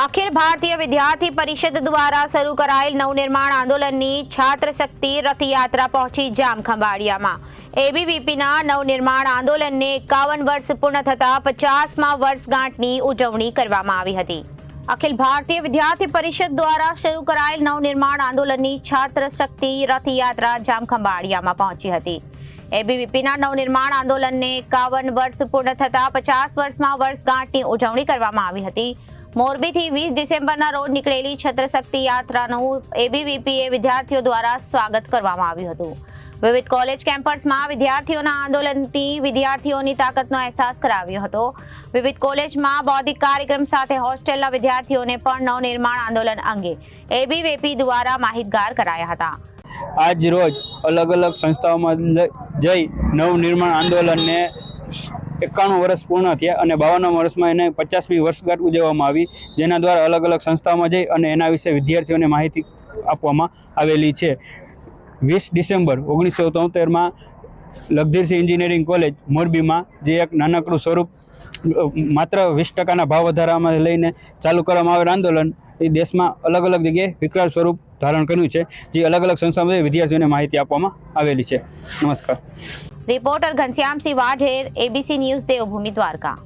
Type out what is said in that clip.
અખિલ ભારતીય વિદ્યાર્થી પરિષદ દ્વારા શરૂ કરાયેલ નવનિર્માણ આંદોલનની છાત્ર શક્તિ રથયાત્રા પહોંચી જામ ખંભાળિયામાં. એબીવીપીના નવનિર્માણ આંદોલનને એકાવન વર્ષ પૂર્ણ થતા પચાસમાં વર્ષગાંઠની ઉજવણી કરવામાં આવી હતી. અખિલ ભારતીય વિદ્યાર્થી પરિષદ દ્વારા શરૂ કરાયેલ નવનિર્માણ આંદોલનની છાત્ર શક્તિ રથયાત્રા જામ ખંભાળિયામાં પહોંચી હતી. એબીવીપીના નવનિર્માણ આંદોલનને એકાવન વર્ષ પૂર્ણ થતા પચાસ વર્ષમાં વર્ષગાંઠની ઉજવણી કરવામાં આવી હતી. મોરબીથી વીસ ડિસેમ્બરના રોજ નીકળેલી છત્રશક્તિ યાત્રાનું એબીવીપીએ વિદ્યાર્થીઓ દ્વારા સ્વાગત કરવામાં આવ્યું હતું. વિવિધ કોલેજ કેમ્પસમાં વિદ્યાર્થીઓના આંદોલનથી વિદ્યાર્થીઓની તાકાતનો અહેસાસ કરાવ્યો હતો. વિવિધ કોલેજમાં બૌદ્ધિક કાર્યક્રમ સાથે હોસ્ટેલના વિદ્યાર્થીઓને પણ નવનિર્માણ આંદોલન અંગે એબીવીપી દ્વારા માહિતગાર કરાયા હતા. આજ રોજ અલગ અલગ સંસ્થાઓમાં જઈ નવનિર્માણ આંદોલનને એકાણું વર્ષ પૂર્ણ થયા અને બાવનમ વર્ષમાં એને પચાસમી વર્ષગાંઠ ઉજવવામાં આવી, જેના દ્વારા અલગ અલગ સંસ્થાઓમાં જઈ અને એના વિશે વિદ્યાર્થીઓને માહિતી આપવામાં આવેલી છે. વીસ ડિસેમ્બર ઓગણીસો તોતેરમાં લગધીરસિંહ એન્જિનિયરિંગ કોલેજ મોરબીમાં જે એક નાનકડું સ્વરૂપ માત્ર વીસ ટકાના ભાવ વધારામાં લઈને ચાલુ કરવામાં આવેલ આંદોલન, એ દેશમાં અલગ અલગ જગ્યાએ વિકરાળ સ્વરૂપ ધારણ કર્યું છે, જે અલગ અલગ સંસ્થાઓમાં વિદ્યાર્થીઓને માહિતી આપવામાં આવેલી છે. નમસ્કાર. Reporter Ghanshyamsinh Vadher ABC news Devbhumi Dwarka.